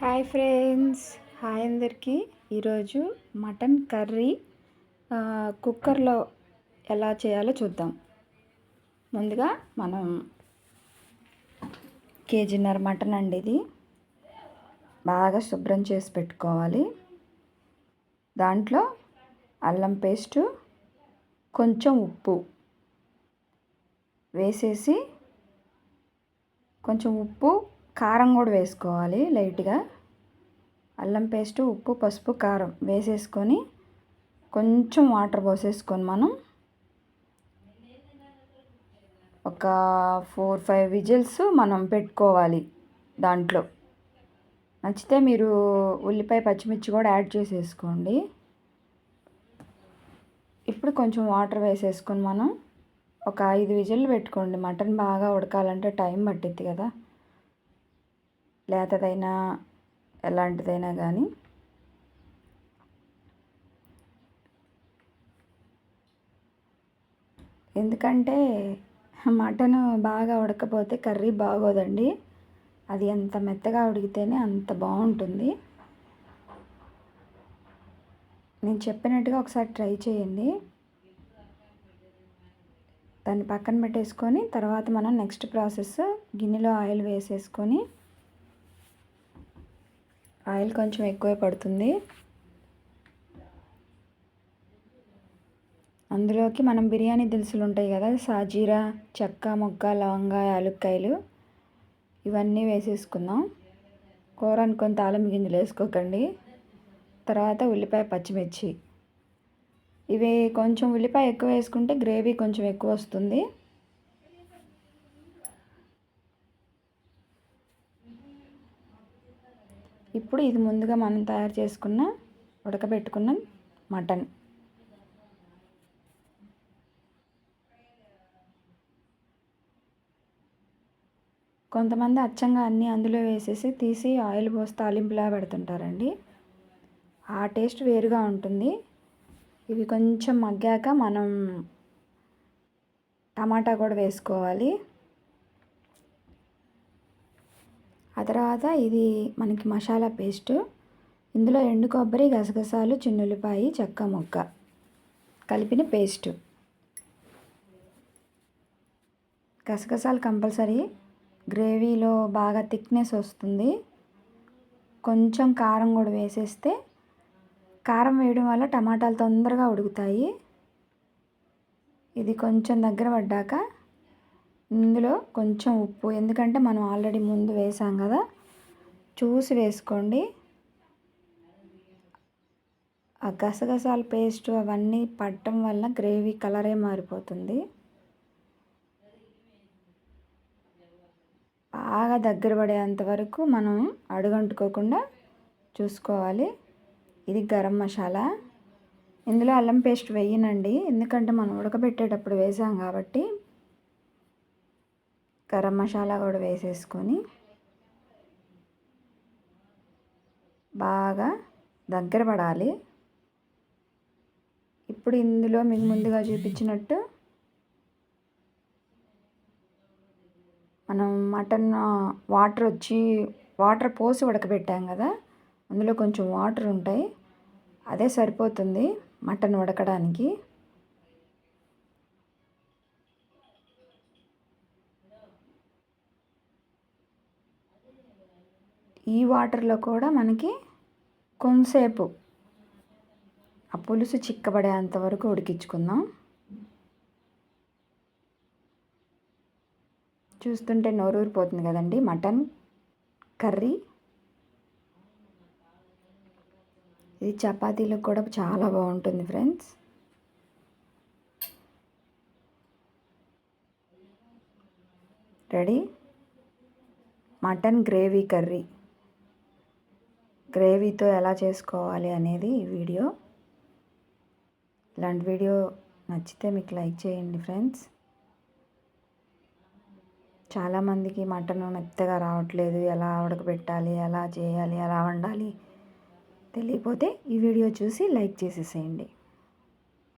Hi friends. Hi అందరికీ. ఈరోజు mutton curry కుక్కర్లో ఎలా చేయాలో చూద్దాం. ముందుగా మనం కేజీన్నర మటన్ అండి ఇది. బాగా శుభ్రం చేసి పెట్టుకోవాలి. దాంట్లో అల్లం పేస్టు కొంచెం ఉప్పు వేసేసి కొంచెం ఉప్పు కారం కూడా వేసుకోవాలి లైట్గా. అల్లం పేస్టు ఉప్పు పసుపు కారం వేసేసుకొని కొంచెం వాటర్ పోసేసుకొని మనం ఒక ఫోర్ ఫైవ్ విజిల్స్ మనం పెట్టుకోవాలి దాంట్లో. నచ్చితే మీరు ఉల్లిపాయ పచ్చిమిర్చి కూడా యాడ్ చేసేసుకోండి. ఇప్పుడు కొంచెం వాటర్ వేసేసుకొని మనం ఒక ఐదు విజిల్లు పెట్టుకోండి. మటన్ బాగా ఉడకాలంటే టైం పట్టిద్ది కదా. లేతదైనా ఎలాంటిదైనా కానీ ఎందుకంటే మటన్ బాగా ఉడకపోతే కర్రీ బాగోదండి. అది ఎంత మెత్తగా ఉడికితేనే అంత బాగుంటుంది. నేను చెప్పినట్టుగా ఒకసారి ట్రై చేయండి. దాన్ని పక్కన పెట్టేసుకొని తర్వాత మనం నెక్స్ట్ ప్రాసెస్ గిన్నెలో ఆయిల్ వేసేసుకొని ఆయిల్ కొంచెం ఎక్కువే పడుతుంది. అందులోకి మనం బిర్యానీ దినుసులు ఉంటాయి కదా సాజీరా చెక్క మొగ్గ లవంగ యాలుక్కాయలు ఇవన్నీ వేసేసుకుందాం. కూర అనుకొని తాళం గింజలు వేసుకోకండి. తర్వాత ఉల్లిపాయ పచ్చిమిర్చి. ఇవి కొంచెం ఉల్లిపాయ ఎక్కువ వేసుకుంటే గ్రేవీ కొంచెం ఎక్కువ వస్తుంది. ఇప్పుడు ఇది ముందుగా మనం తయారు చేసుకున్న ఉడకబెట్టుకున్న మటన్. కొంతమంది అచ్చంగా అన్నీ అందులో వేసేసి తీసి ఆయిల్ పోసి తాలింపులా పెడుతుంటారండి. ఆ టేస్ట్ వేరుగా ఉంటుంది. ఇవి కొంచెం మగ్గాక మనం టమాటా కూడా వేసుకోవాలి. ఆ తర్వాత ఇది మనకి మసాలా పేస్టు. ఇందులో ఎండు కొబ్బరి గసగసాలు చిన్నులపాయి చెక్క ముక్క కలిపిన పేస్టు. గసగసాలు కంపల్సరీ. గ్రేవీలో బాగా థిక్నెస్ వస్తుంది. కొంచెం కారం కూడా వేసేస్తే కారం వేయడం వల్ల టమాటాలు తొందరగా ఉడుకుతాయి. ఇది కొంచెం దగ్గర పడ్డాక ఇందులో కొంచెం ఉప్పు ఎందుకంటే మనం ఆల్రెడీ ముందు వేసాం కదా. చూసి వేసుకోండి. ఆ గసగసాల పేస్ట్ అవన్నీ పట్టడం వల్ల గ్రేవీ కలరే మారిపోతుంది. బాగా దగ్గర పడేంత వరకు మనం అడుగంటుకోకుండా చూసుకోవాలి. ఇది గరం మసాలా. ఇందులో అల్లం పేస్ట్ వేయనండి ఎందుకంటే మనం ఉడకబెట్టేటప్పుడు వేసాం కాబట్టి. గరం మసాలా కూడా వేసేసుకొని బాగా దగ్గర పడాలి. ఇప్పుడు ఇందులో మీకు ముందుగా చూపించినట్టు మనం మటన్ వాటర్ వచ్చి వాటర్ పోసి ఉడకబెట్టాం కదా అందులో కొంచెం వాటర్ ఉంటాయి. అదే సరిపోతుంది మటన్ ఉడకడానికి. ఈ వాటర్లో కూడా మనకి కొంతసేపు ఆ పులుసు చిక్కబడేంత వరకు ఉడికించుకుందాం. చూస్తుంటే నోరూరిపోతుంది కదండి. Mutton curry. ఇది చపాతీలకు కూడా చాలా బాగుంటుంది friends. Ready? Mutton gravy curry. గ్రేవీతో ఎలా చేసుకోవాలి అనేది ఈ వీడియో. ఇలాంటి వీడియో నచ్చితే మీకు లైక్ చేయండి ఫ్రెండ్స్. చాలామందికి మటన్ మెత్తగా రావట్లేదు ఎలా ఉడకబెట్టాలి ఎలా చేయాలి ఎలా వండాలి తెలియకపోతే ఈ వీడియో చూసి లైక్ చేసేసేయండి.